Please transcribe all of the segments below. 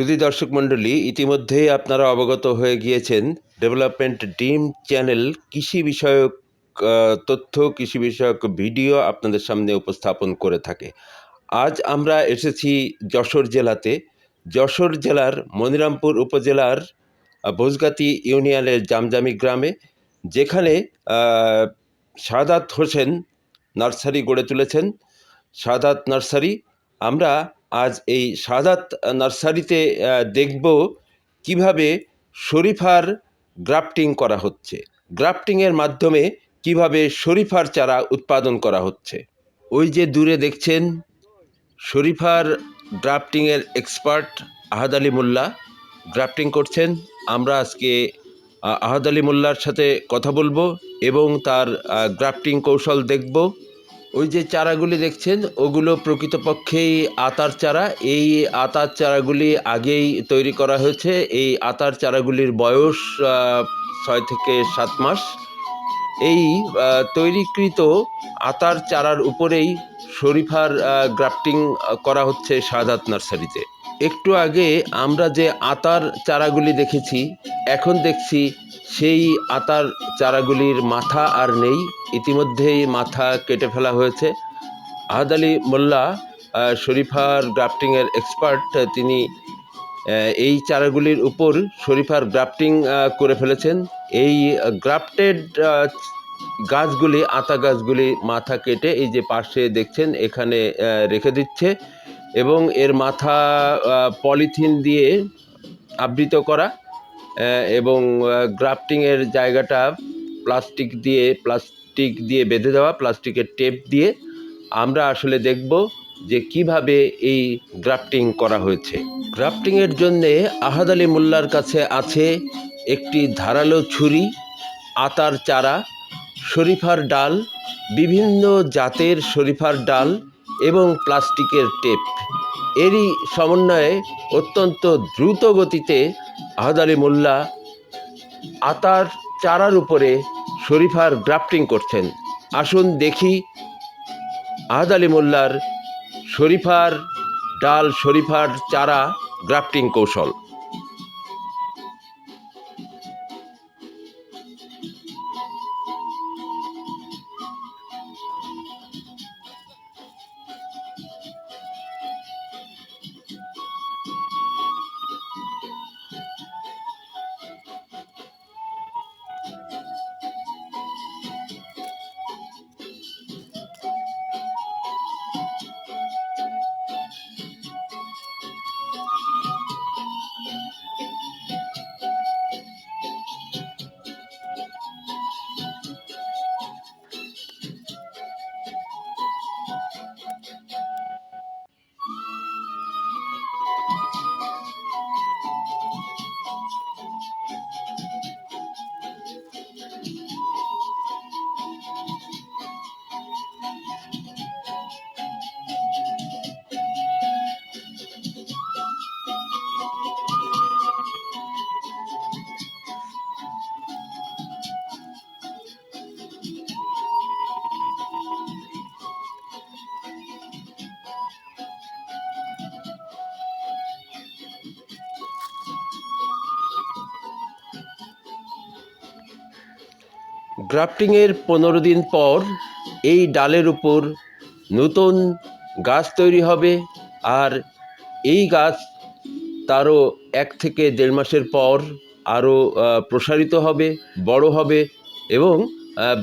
সুধী দর্শক মণ্ডলী ইতিমধ্যেই আপনারা অবগত হয়ে গিয়েছেন, ডেভেলপমেন্ট ডিম চ্যানেল কৃষি বিষয়ক তথ্য, কৃষি বিষয়ক ভিডিও আপনাদের সামনে উপস্থাপন করে থাকে। আজ আমরা এসেছি যশোর জেলাতে। যশোর জেলার মনিরামপুর উপজেলার ভোজগাতি ইউনিয়নের জামজামি গ্রামে, যেখানে সাদাত হোসেন নার্সারি গড়ে তুলেছেন। সাদাত নার্সারি, আমরা আজ এই সাদাত নার্সারিতে দেখব কীভাবে শরীফার গ্রাফটিং করা হচ্ছে। গ্রাফটিংয়ের মাধ্যমে কীভাবে শরীফার চারা উৎপাদন করা হচ্ছে। ওই যে দূরে দেখছেন শরীফার গ্রাফটিংয়ের এক্সপার্ট আহাদ আলী মোল্লা গ্রাফটিং করছেন। আমরা আজকে আহ, আহাদ আলী মোল্লার সাথে কথা বলব এবং তার গ্রাফটিং কৌশল দেখব। ওই যে চারাগুলি দেখছেন, ওগুলো প্রকৃতপক্ষেই আতার চারা। এই আতার চারাগুলি আগেই তৈরি করা হয়েছে। এই আতার চারাগুলির বয়স ছয় থেকে সাত মাস। এই তৈরিকৃত আতার চারার উপরেই শরীফার গ্রাফটিং করা হচ্ছে সাদাত নার্সারিতে। একটু আগে আমরা যে আতার চারাগুলি দেখেছি, এখন দেখছি সেই আতার চারাগুলির মাথা আর নেই। ইতিমধ্যেই মাথা কেটে ফেলা হয়েছে। আহাদ আলী মোল্লা শরীফার গ্রাফটিংয়ের এক্সপার্ট, তিনি এই চারাগুলির উপর শরীফার গ্রাফটিং করে ফেলেছেন। এই গ্রাফটেড গাছগুলি, আতা গাছগুলি মাথা কেটে এই যে পাশে দেখছেন, এখানে রেখে দিচ্ছে এবং এর মাথা পলিথিন দিয়ে আবৃত করা এবং গ্রাফটিংয়ের জায়গাটা প্লাস্টিক দিয়ে প্লাস্টিক দিয়ে বেঁধে দেওয়া, প্লাস্টিকের টেপ দিয়ে আমরা আসলে দেখব যে কীভাবে এই গ্রাফটিং করা হয়েছে। গ্রাফটিংয়ের জন্যে আহাদ আলী মোল্লার কাছে আছে একটি ধারালো ছুরি, আতার চারা শরীফার ডাল, বিভিন্ন জাতের শরীফার ডাল এবং প্লাস্টিকের টেপ। এরই সমন্বয়ে অত্যন্ত দ্রুত গতিতে আহাদ মোল্লা আতার চারার উপরে শরীফার গ্রাফটিং করছেন। আসুন দেখি আহাদ আলী মোল্লার শরীফার ডাল, শরীফার চারা গ্রাফটিং কৌশল। গ্রাফটিংয়ের পনেরো দিন পর এই ডালের উপর নতুন গাছ তৈরি হবে আর এই গাছ তারও এক থেকে দেড় মাসের পর আরও প্রসারিত হবে, বড় হবে এবং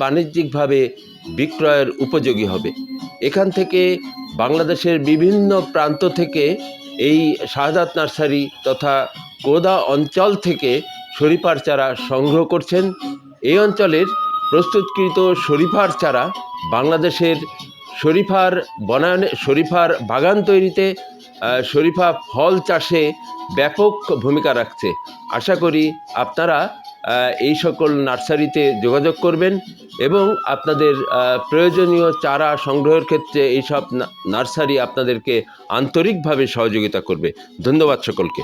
বাণিজ্যিকভাবে বিক্রয়ের উপযোগী হবে। এখান থেকে বাংলাদেশের বিভিন্ন প্রান্ত থেকে এই শাহাদাত নার্সারি তথা কোদা অঞ্চল থেকে শরীফার চারা সংগ্রহ করছেন। এই অঞ্চলের প্রস্তুতকৃত শরীফার চারা বাংলাদেশের শরীফার বনায়নে, শরীফার বাগান তৈরিতে শরীফা ফল চাষে ব্যাপক ভূমিকা রাখছে। আশা করি আপনারা এই সকল নার্সারিতে যোগাযোগ করবেন এবং আপনাদের প্রয়োজনীয় চারা সংগ্রহের ক্ষেত্রে এইসব নার্সারি আপনাদেরকে আন্তরিকভাবে সহযোগিতা করবে। ধন্যবাদ সকলকে।